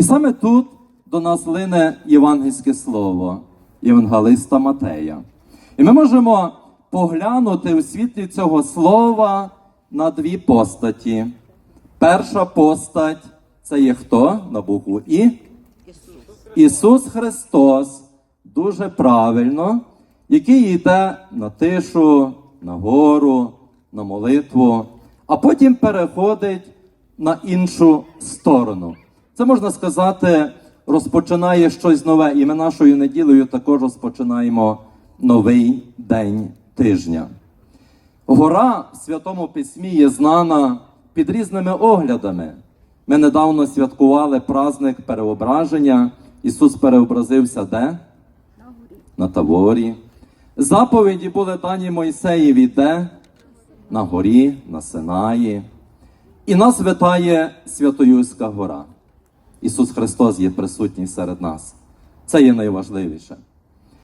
І саме тут до нас лине євангельське слово євангелиста Матея. І ми можемо поглянути у світлі цього слова на дві постаті. Перша постать це є хто на букву І? Ісус Христос дуже правильно, який йде на тишу, на гору, на молитву, а потім переходить на іншу сторону. Це можна сказати, розпочинає щось нове, і ми нашою неділею також розпочинаємо новий день тижня. Гора в Святому Письмі є знана під різними оглядами. Ми недавно святкували праздник переображення. Ісус переобразився де? На Таворі. Заповіді були дані Мойсеєві де? На горі, на Синаї. І нас витає Святоюська гора. Ісус Христос є присутній серед нас. Це є найважливіше.